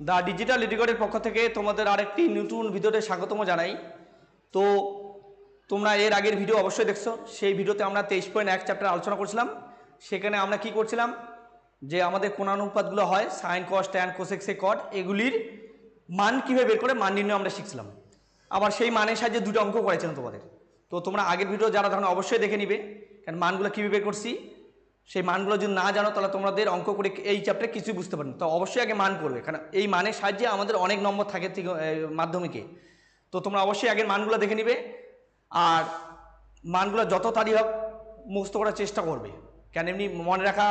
The digital রেকর্ডের পক্ষ থেকে তোমাদের আরেকটি নতুন ভিডিওতে স্বাগতম জানাই। তো তোমরা এর আগের ভিডিও অবশ্যই দেখছ। সেই ভিডিওতে আমরা তেইশ পয়েন্ট এক চ্যাপ্টার আলোচনা করছিলাম। সেখানে আমরা কি করছিলাম? যে আমাদের কোনানুপাতগুলো হয়, সাইন কস, ট্যান কোসেক্সে কট, এগুলির মান কীভাবে বের করে, মান নির্ণয় আমরা শিখছিলাম। আবার সেই মানের সাহায্যে দুটো অঙ্ক করেছিলাম তোমাদের। তো তোমরা আগের ভিডিও যারা ধরো অবশ্যই দেখে নিবে। কারণ মানগুলো কীভাবে বের করছি? সেই মানগুলো যদি না জানো, তাহলে তোমাদের অঙ্ক করে এই চ্যাপ্টারে কিছুই বুঝতে পারবে তো অবশ্যই আগে মান করবে, কারণ এই মানের সাহায্যে আমাদের অনেক নম্বর থাকে মাধ্যমিকে। তো তোমরা অবশ্যই আগের মানগুলো দেখে নিবে, আর মানগুলো যত তাড়ি হোক মুখস্থ করার চেষ্টা করবে। কেন এমনি মনে রাখা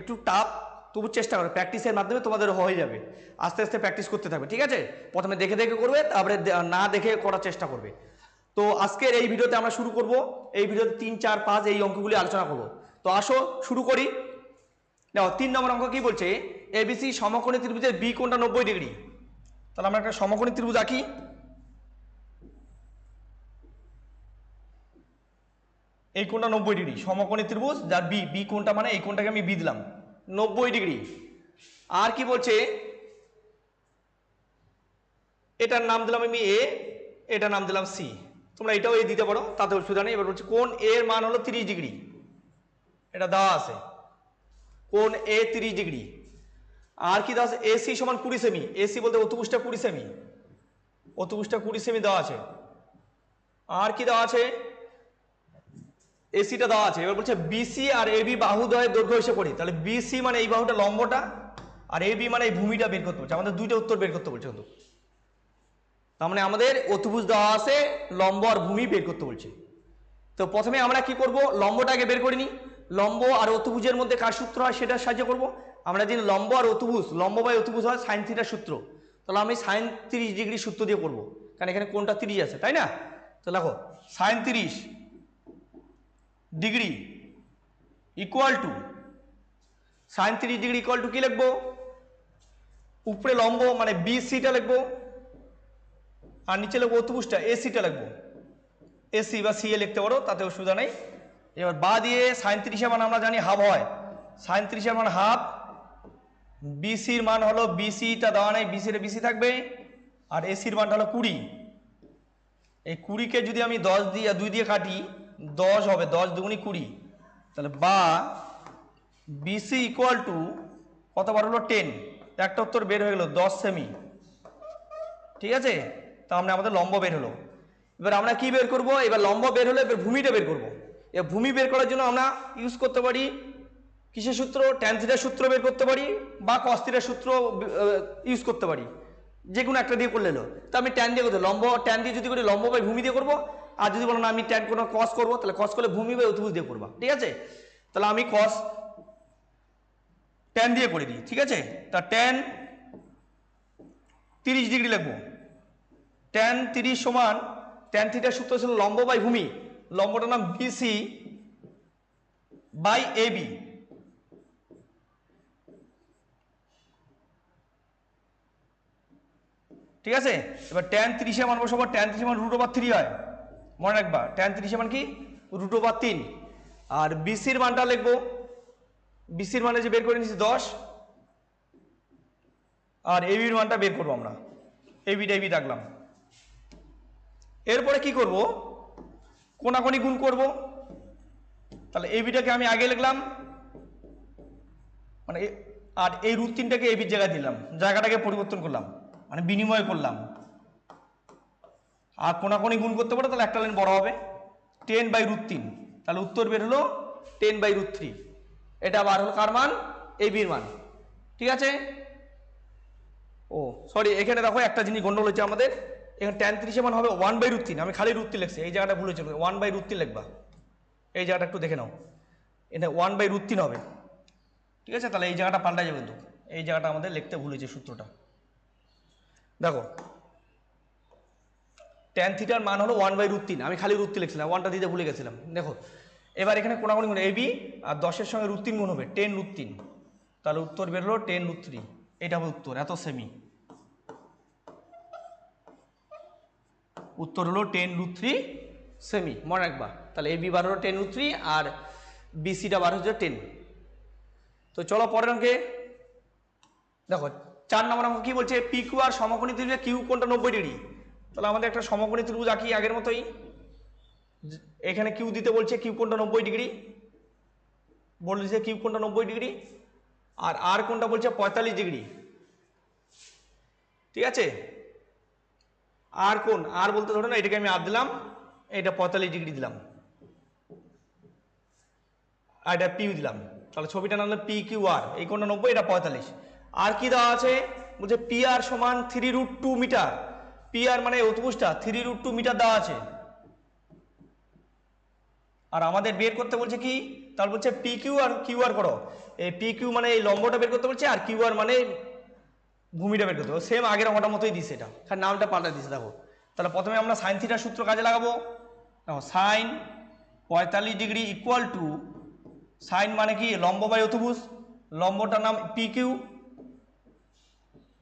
একটু টাফ তবু চেষ্টা করবে। প্র্যাকটিসের মাধ্যমে তোমাদের হয়ে যাবে। আস্তে আস্তে প্র্যাকটিস করতে থাকবে, ঠিক আছে? প্রথমে দেখে দেখে করবে, তারপরে না দেখে করার চেষ্টা করবে। তো আজকের এই ভিডিওতে আমরা শুরু করব। এই ভিডিওতে তিন, চার, পাঁচ এই অঙ্কগুলি আলোচনা করব। তো আসো, শুরু করি। দেখো তিন নম্বর অঙ্ক কি বলছে? এবিসি সমকোণী ত্রিভুজের বি কোণটা নব্বই ডিগ্রি। তাহলে আমরা একটা সমকোণী ত্রিভুজ আঁকি। এই কোণটা নব্বই ডিগ্রি। সমকোণী ত্রিভুজ, যার বি বি কোণটা মানে? এই কোণটাকে আমি বি দিলাম। নব্বই ডিগ্রি। আর কি বলছে? এটার নাম দিলাম আমি এ এটার নাম দিলাম সি তোমরা এটাও এ দিতে পারো, তাতে অসুবিধা নেই। এবার বলছে কোন এর মান হলো তিরিশ ডিগ্রি? এটা দেওয়া আছে। কোন এ তিরিশ ডিগ্রি। আর কি দেওয়া আছে? এসি সমান কুড়ি সেমি। এসি বলতে অতুপুষ্টা কুড়ি সেমি। অতুপুষ্টা কুড়ি সেমি দেওয়া আছে। আর কি দেওয়া আছে? এসিটা দেওয়া আছে। এবার বলছে বিসি আর এবি বাহুদয়ের দৈর্ঘ্য হিসেবে করি তাহলে বিসি মানে এই বাহুটা লম্বটা, আর এবি মানে এই ভূমিটা বের করতে বলছে। আমাদের দুইটা উত্তর বের করতে বলছে কিন্তু। তার মানে আমাদের অতুভুজ দেওয়া আছে, লম্ব আর ভূমি বের করতে বলছে। তো প্রথমে আমরা কি করব? লম্বটাকে বের করে নিই লম্ব আর অতুভুজের মধ্যে কার সূত্র হয় সেটার সাহায্য করব। আমরা যদি লম্ব আর অতুভুজ, লম্ব বাই অতুভুজ হয় সাইন থিটার সূত্র, তাহলে আমি সাইন তিরিশ ডিগ্রি সূত্র দিয়ে করব। কারণ এখানে কোনটা তিরিশ আছে, তাই না? তো দেখো সাইন তিরিশ ডিগ্রি ইকুয়াল টু সাইন তিরিশ ডিগ্রি ইকুয়াল টু কি লিখব? উপরে লম্ব মানে বি সিটা লিখব। আর নিচে লিখব অতুভুজটা এ সিটা লিখব। এসি বা সিএ লিখতে পারো, তাতে অসুবিধা নেই। এবার বা দিয়ে সাইন তিরিশের মান আমরা জানি হাফ হয়। সাইন তিরিশের মান হাফ বিসির মান হলো বিসিটা দেওয়া নেই বিসির বিসি থাকবে, আর এসির মানটা হলো কুড়ি। এই কুড়িকে যদি আমি দশ দিয়ে, দুই দিয়ে কাটি, দশ হবে, দশ দুগুনি কুড়ি। তাহলে বা বিসি ইকুয়াল টু কতবার হলো? টেন একটা উত্তর বের হয়ে গেল, দশ সেমি ঠিক আছে? তা আমরা আমাদের লম্ব বের হলো। এবার আমরা কি বের করব? এবার লম্ব বের হলে এবার ভূমিটা বের করব। ভূমি বের করার জন্য আমরা ইউজ করতে পারি কিসের সূত্র? ট্যান থিটার সূত্র বের করতে পারি বা কস থিটার সূত্র ইউজ করতে পারি। যে কোনো একটা দিয়ে করলে হলো। তা আমি ট্যান দিয়ে করতে লম্ব ট্যান দিয়ে যদি করি, লম্ব বাই ভূমি দিয়ে করব। আর যদি বলো না, আমি ট্যান কোনো কস করব, তাহলে কস করলে ভূমি বাই অতিভুজ দিয়ে করবা। ঠিক আছে? তাহলে আমি কস ট্যান দিয়ে করে দিই। ঠিক আছে? তা ট্যান তিরিশ ডিগ্রি লিখব। ট্যান তিরিশ সমান ট্যান থিটার সূত্র ছিল লম্ব বাই ভূমি। লম্বটার নাম বিসি বাই এ বি ঠিক আছে? এবার ট্যান তিরিশে মান বসাবো। ট্যান তিরিশে মান রুট ওভার থ্রি হয়। মনে রাখবা ট্যান তিরিশে মান কি? রুট ওভার তিন। আর বিসির মানটা লিখব। বিসির মানে যে বের করে নিচ্ছি দশ। আর এবির মানটা বের করব আমরা। এবিটা এবি রাখলাম এরপরে কি করব? কোনাকোনি গুণ করব। তাহলে এবিটাকে আমি আগে লিখলাম। মানে আর এই রুট তিনটাকে এবির জায়গায় দিলাম। জায়গাটাকে পরিবর্তন করলাম। মানে বিনিময় করলাম। আর কোনাকোনি গুণ করতে পারো, তাহলে একটা লাইন বড় হবে। টেন বাই রুট তিন। তাহলে উত্তর বের হলো টেন বাই রুট থ্রি এটা আবার হলো কার মান? এবির মান। ঠিক আছে? ও সরি এখানে দেখো একটা জিনিস গন্ডল হচ্ছে আমাদের। এখানে ট্যান তিরিশে মান হবে ওয়ান বাই রুট আমি খালি রুট তিন লিখছি, এই জায়গাটা ভুল হয়েছিল ওয়ান বাই রুট তিন লিখবা। এই জায়গাটা একটু দেখে নাও। এটা ওয়ান বাই রুট হবে। ঠিক আছে? তাহলে এই জায়গাটা পাল্টা যাবে কিন্তু। এই জায়গাটা আমাদের লিখতে ভুল হয়েছে সূত্রটা। দেখো ট্যান থিটার মান হলো ওয়ান বাই রুট তিন। আমি খালি রুট তিন লিখছিলাম ওয়ানটা দিতে ভুলে গেছিলাম। দেখো, এবার এখানে কোনাগুনি গুণ এবি আর দশের সঙ্গে রুট তিন গুণ হবে টেন রুট তিন। তাহলে উত্তর বেরোলো টেন রুট থ্রি এটা হবে উত্তর, এত সেমি উত্তর হলো টেন রুট থ্রি সেমি মনে রাখবা। তাহলে এবি বার হলো টেন রুট থ্রি আর বিসিটা বার হচ্ছে টেন তো চলো পরের অঙ্কে। দেখো, চার নম্বর অঙ্ক কি বলছে? পি কিউ আর সমকোণী ত্রিভুজে কিউ কোণটা নব্বই ডিগ্রি। তাহলে আমাদের একটা সমকোণী ত্রিভুজ আঁকি আগের মতোই। এখানে কিউ দিতে বলছে কিউ কোণটা নব্বই ডিগ্রি। বলছে কিউ কোণটা নব্বই ডিগ্রি। আর আর কোণটা বলছে পঁয়তাল্লিশ ডিগ্রি। ঠিক আছে? আর কোন? আর বলতে ধরো না, এটাকে আমি আর দিলাম এটা পঁয়তাল্লিশ ডিগ্রি দিলাম। আর এটা পিউ দিলাম। তাহলে ছবিটা নাম পি কিউ আর এই কোনটা নব্বই, এটা পঁয়তাল্লিশ। আর কি দেওয়া আছে? বলছে পি আর সমান three root two metre P R মানে অতুপুষটা থ্রি রুট টু মিটার দেওয়া আছে। আর আমাদের বের করতে বলছে কি? তাহলে বলছে P Q R Q R করো। এই পি কিউ মানে এই লম্বটা বের করতে বলছে, আর কিউ আর মানে ভূমিটা বের করতে সেম আগের অঙ্কটার মতোই দিছে এটা। খালি নামটা পাল্টা দিছে, দেখো। তাহলে প্রথমে আমরা সাইন থিটার সূত্র কাজে লাগাবো। দেখো সাইন পঁয়তাল্লিশ ডিগ্রি ইকুয়াল টু সাইন মানে কি? লম্ব বাই অতিভুজ। লম্বটার নাম পি কিউ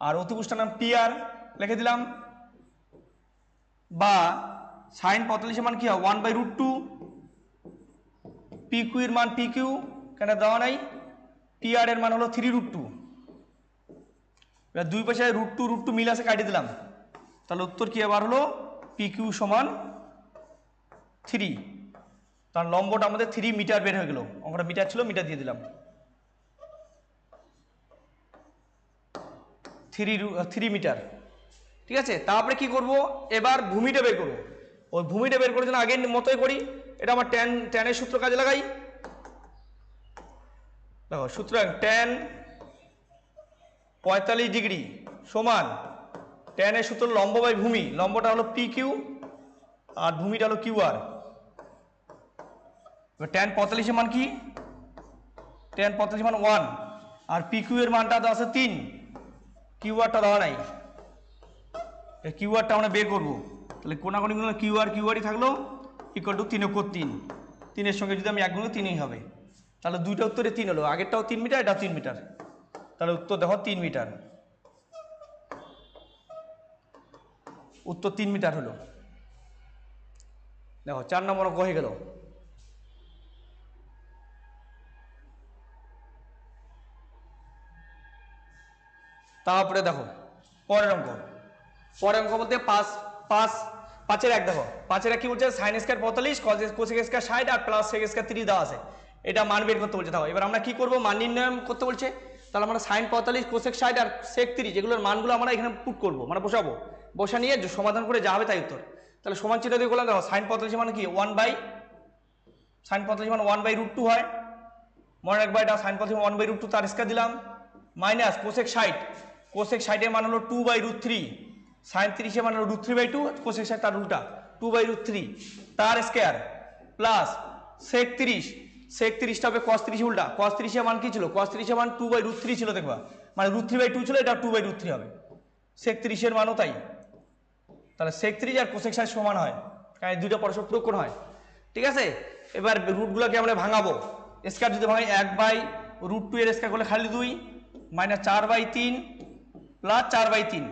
আর অতিভুজটার নাম পি আর লিখে দিলাম। বা সাইন পঁয়তাল্লিশের মান কি হয়? One by root two P Q এর মান পি কিউ কেন দেওয়া নাই? পি আর এর মান হলো থ্রি রুট টু এবার দুই পাশে রুট টু রুট টু মিল আছে, কাটিয়ে দিলাম। তাহলে উত্তর কি আবার হলো? পি কিউ সমান থ্রি তার লম্বটা আমাদের থ্রি মিটার বের হয়ে গেল। অঙ্কটা মিটার ছিল, মিটার দিয়ে দিলাম। Three three metre. ঠিক আছে? তারপরে কি করব? এবার ভূমিটা বের করব। ওই ভূমিটা বের করার জন্য আগের মতোই করি। এটা আমার ট্যান ট্যানের সূত্র কাজে লাগাই। দেখো, সুতরাং ট্যান পঁয়তাল্লিশ ডিগ্রি সমান ট্যানের সূত্র লম্ব বাই ভূমি, লম্বটা হলো পি কিউ আর ভূমিটা হলো কিউ আর ট্যান পঁয়তাল্লিশের মান কি? ট্যান পঁয়তাল্লিশ মান ওয়ান আর পি কিউ এর মানটা দেওয়া আছে তিন। কিউ আরটা দেওয়া নাই। কিউ আরটা আমরা বের করব। তাহলে কোনাগুনিগুলো কিউ আর কিউ আরই থাকল ইকুয়াল টু তিন অক্ষর তিন। তিনের সঙ্গে যদি আমি এক গুণ তিনই হবে, তাহলে দুইটা উত্তরে তিন হলো। আগেরটাও তিন মিটার এটাও তিন মিটার। তাহলে উত্তর দেখো তিন মিটার। উত্তর তিন মিটার হলো। দেখো, চার নম্বর অঙ্ক হয়ে গেল। তারপরে দেখো, পরের অঙ্ক। পরের অঙ্ক বলতে পাঁচ পাঁচ, পাঁচের এক দেখো। পাঁচের এক কি বলছে? সাইন স্কয়ার পঁয়তাল্লিশ কোসেক স্কয়ার ষাট আর প্লাস সেক স্কয়ার তিরিশ দেওয়া আছে। এটা মান বের করতে বলছে। দেখো, এবার আমরা কি করব? মান নির্ণয় করতে বলছে। তাহলে আমরা সাইন পঁয়তাল্লিশ কোসেক ষাট আর সেক তিরিশ, এগুলোর মানগুলো আমরা এখানে পুট করব মানে বসাবো। বসা নিয়ে সমাধান করে যা হবে তাই উত্তর। তাহলে সমান চিন্তা দিয়ে করলাম, দেখো সাইন পঁয়তাল্লিশ মানে কি? ওয়ান বাই সাইন পঁয়তাল্লিশ মানে ওয়ান বাই রুট টু হয়। মনে রাখবা এটা সাইন পঁয়তাল্লিশ ওয়ান বাই রুট টু তার স্কয়ার দিলাম। মাইনাস কোসেক ষাট কোসেক ষাটের মান হলো two by root three sine তিরিশের মান হলো root three by two cosec ষাট তার উল্টা। টু বাই রুট থ্রি তার স্কোয়ার প্লাস সেক তিরিশ সেক তিরিশটা হবে কস তিরিশ উল্টা। কস তিরিশের মান কি ছিল? কস তিরিশের মান টু বাই রুট থ্রি ছিল, দেখবা। মানে রুট থ্রি বাই টু ছিল, এটা টু বাই রুট থ্রি হবে। সেক তিরিশের মানও তাই। তাহলে সেক তিরিশ আর কোসেক ষাট সমান হয়। কারণ দুইটা পরস্পর প্রক্ষণ হয় ঠিক আছে? এবার রুটগুলোকে আমরা ভাঙাবো। স্কোয়ার যদি ভাঙাই এক বাই রুট টু এর স্কোয়ার করলে খালি দুই মাইনাস চার বাই তিন প্লাস চার বাই তিন।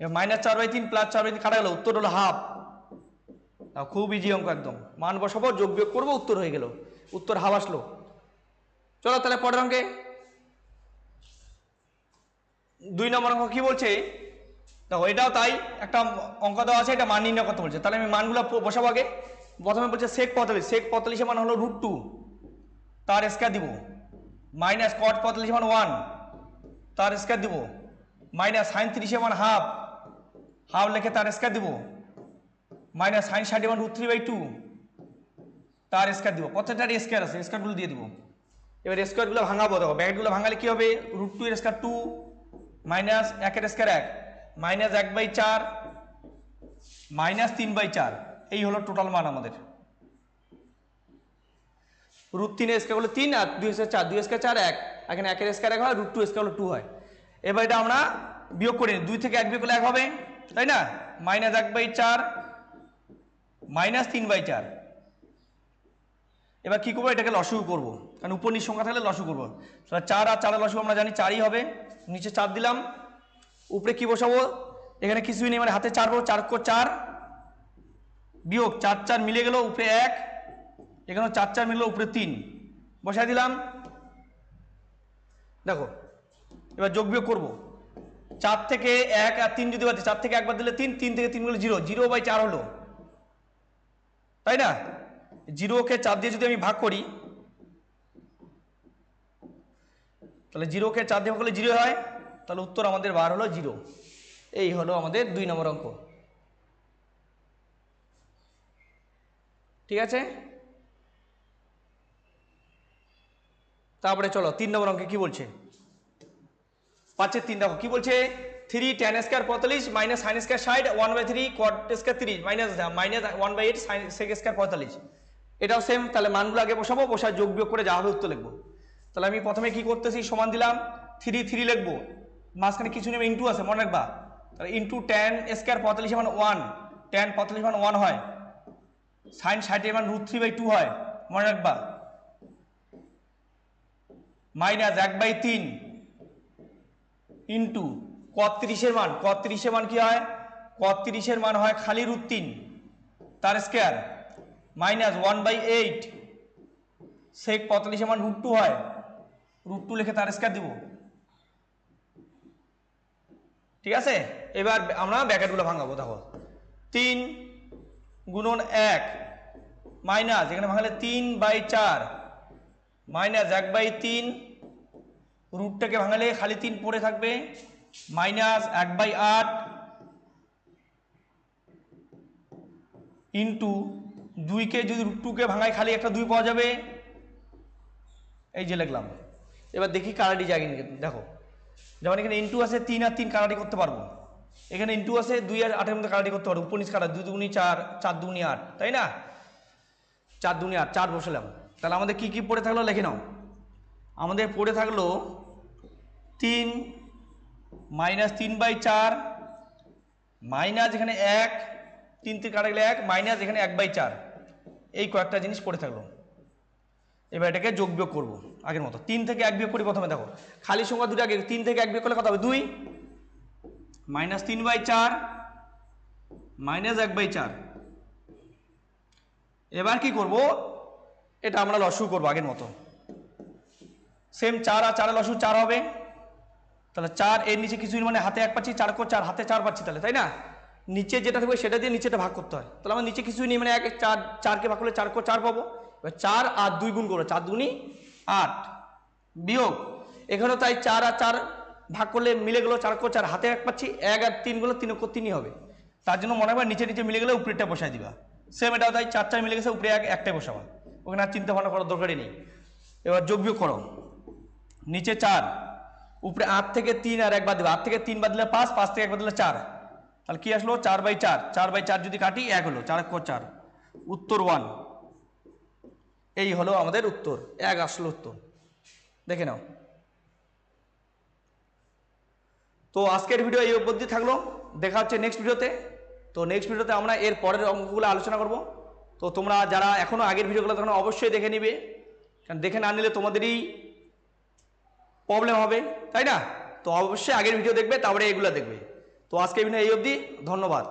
মাইনাস চার বাই তিন প্লাস চার বাই তিন কাটা গেল উত্তর হলো হাফ খুব ইজি অঙ্ক একদম। মান বসাবো, যোগ বিয়োগ করব, উত্তর হয়ে গেল। উত্তর হাফ আসলো। চলো তাহলে পরের অঙ্কে। দুই নম্বর অঙ্ক কি বলছে? দেখো, এটাও তাই, একটা অঙ্ক দেওয়া আছে, এটা মান নির্ণয় করতে বলছে। তাহলে আমি মানগুলো বসাবো আগে। প্রথমে বলছে সেক পঁয়তাল্লিশ। সেক পঁয়তাল্লিশের মান হলো রুট টু তার স্কোয়ার দিব। মাইনাস কট পঁয়তাল্লিশ মান ওয়ান তার স্কোয়ার দিব। মাইনাস সাইন তিরিশে মান হাফ হাফ লেখে তার স্কোয়ার দিব। মাইনাস সাইন ষাটে মান রুট থ্রি বাই টু। তার স্কোয়ার দিব। প্রত্যেকটার স্কোয়ার আছে স্কোয়ারগুলো দিয়ে দিব। এবার স্কোয়ারগুলো ভাঙাবো, দেখো ব্যাকেটগুলো ভাঙালে কী হবে? রুট টু এর স্কোয়ার টু মাইনাস একের স্কোয়ার এক। মাইনাস এক বাই চার, মাইনাস তিন বাই চার। এই হলো টোটাল মান আমাদের। রুট তিনের স্কোয়ার হলো তিন আর দুই স্কোয়ার চার। দুই স্কোয়ার চার এক। এখানে একের স্কোয়ার এক হয়, রুট টু স্কোয়ার হলো টু হয়। এবার এটা আমরা বিয়োগ করি দুই থেকে এক বিয়োগ করলে এক হবে, তাই না? মাইনাস এক বাই চার মাইনাস তিন বাই চার। এবার কি করব? এটাকে লসগু করব। কারণ উপর নিচ সংখ্যা থাকলে লসগু করব। তাহলে চার আর চারের লসগু আমরা জানি চারই হবে। নিচে চার দিলাম। উপরে কি বসাবো? এখানে কিছুই নেই মানে হাতে চার বো চার কো চার। বিয়োগ চার চার মিলে গেল উপরে এক। এখানেও চার চার মিললো উপরে তিন। বসাই দিলাম। দেখো, এবার যোগ বিয়োগ করব। চার থেকে এক আর তিন যদি বাদে চার থেকে একবার দিলে তিন তিন থেকে তিন গেলে জিরো। জিরো বাই চার হলো। তাই না? জিরোকে চার দিয়ে যদি আমি ভাগ করি, তাহলে জিরোকে চার দিয়ে ভাগ করলে জিরো হয়, তাহলে উত্তর আমাদের বার হলো জিরো। এই হলো আমাদের দুই নম্বর অঙ্ক। ঠিক আছে? তারপরে চলো, তিন নম্বর অঙ্কে কি বলছে? পাঁচের তিন দেখো, কি বলছে? থ্রি টেন স্কোয়ার পঁয়তাল্লিশ মাইনাস সাইন স্কোয়ার ষাট one by three cot square তিরিশ minus minus one by eight sine sec square পঁয়তাল্লিশ। এটাও সেম তাহলে মানগুলো আগে বসাবো বসায় যোগ বিয়োগ করে যা হবে উত্তর লিখব। তাহলে আমি প্রথমে কি করতেছি, সমান দিলাম থ্রি থ্রি লিখব। মাঝখানে কিছু নেবে ইন্টু আছে, মনে রাখবা। তাহলে ইন্টু টেন স্কোয়ার পঁয়তাল্লিশ মান ওয়ান টেন পঁয়তাল্লিশ মান ওয়ান হয়। সাইন ষাটের মান রুট থ্রি বাই টু হয়, মনে রাখবা। মাইনাস এক বাই তিন ইন্টু কত্রিশের মান কত্রিশের মান কি হয়? কত্রিশের মান হয় খালি রুট তিন তার square minus one by eight sec পঁয়তাল্লিশের মান রুট টু হয়। রুট টু লিখে তার স্কোয়ার দিব। ঠিক আছে? এবার আমরা ব্যাকেটগুলো ভাঙাবো, দেখো। তিন গুণন এক মাইনাস এখানে ভাঙালে তিন বাই চার। মাইনাস এক বাই তিন রুটটাকে ভাঙালে খালি তিন পড়ে থাকবে। মাইনাস এক বাই আট ইন্টু দুইকে যদি টুকে ভাঙায় খালি একটা দুই পাওয়া যাবে। এই যে লিখলাম। এবার দেখি কারাটি জায়গা দেখো। যেমন এখানে ইন্টু আছে তিন আর তিন কারাটি করতে পারব। এখানে ইন্টু আছে দুই আর আটের মধ্যে কারাটি করতে পারব। উপনিশ কাটা দুই দুগুনি চার চার দুগুনি আট, তাই না? চার দুগুনি আট, চার বসালাম। তাহলে আমাদের কি কি পড়ে থাকল? লিখে নাও। আমাদের পড়ে থাকল তিন মাইনাস তিন বাই চার, মাইনাস এখানে এক, তিন তিন কাটা গেলে এক, মাইনাস এখানে এক বাই চার। এই কয়েকটা জিনিস পড়ে থাকল এবার এটাকে যোগ বিয়োগ করব, আগের মতো। তিন থেকে এক বিয়োগ করি প্রথমে, দেখো। খালি সংখ্যা দুটো আগে, তিন থেকে এক বিয়োগ করলে কত হবে? দুই। মাইনাস তিন বাই চার, মাইনাস এক বাই চার। এবার কি করব? এটা আমরা লসু করব আগের মতো। সেম চার আর চারে লসু চার হবে। তাহলে চার এর নিচে কিছুই মানে হাতে এক পাচ্ছি, চার কো চার, হাতে চার পাচ্ছি তাহলে, তাই না? নিচে যেটা থাকবে সেটা দিয়ে নিচেটা ভাগ করতে হয়। তাহলে আমার নিচে কিছুই নেই মানে এক, চার, চারকে ভাগ করলে চার কো চার পাবো। এবার চার আর দুই গুণ করব চার দুগুনি আট। বিয়োগ। এখানেও তাই চার আর চার ভাগ করলে মিলে গেলো চার কো চার, হাতে এক পাচ্ছি, এক আর তিনগুলো তিন কো তিনই হবে। তার জন্য মনে হয় নিচে নিচে মিলে গেলে উপরেরটা বসাই দিবা। সেম এটাও তাই চার চার মিলে গেছে, উপরে এক, একটাই বসাবা। ওখানে আর চিন্তা ভাবনা করার দরকারই নেই। এবার যোগ বিয়োগ করো। নিচে চার। উপরে আট থেকে তিন আর একবার দেবে। আট থেকে তিন বাদ দিলে পাঁচ পাঁচ থেকে একবার দিলে চার। তাহলে কি আসলো? চার বাই চার। চার বাই চার যদি কাটি, এক হলো। চার কো চার। উত্তর ওয়ান এই হলো আমাদের উত্তর। এক আসলো উত্তর। দেখে নাও। তো আজকের ভিডিও এই অবধি থাকল। দেখা হচ্ছে নেক্সট ভিডিওতে তো। নেক্সট ভিডিওতে আমরা এর পরের অঙ্কগুলো আলোচনা করব। তো তোমরা যারা এখনও আগের ভিডিওগুলো তখন অবশ্যই দেখে নিবে। কারণ দেখে না নিলে তোমাদেরই প্রবলেম হবে, তাই না? তো অবশ্যই আগের ভিডিও দেখবে, তারপরে এগুলো দেখবে। তো আজকে এই অবধি, ধন্যবাদ।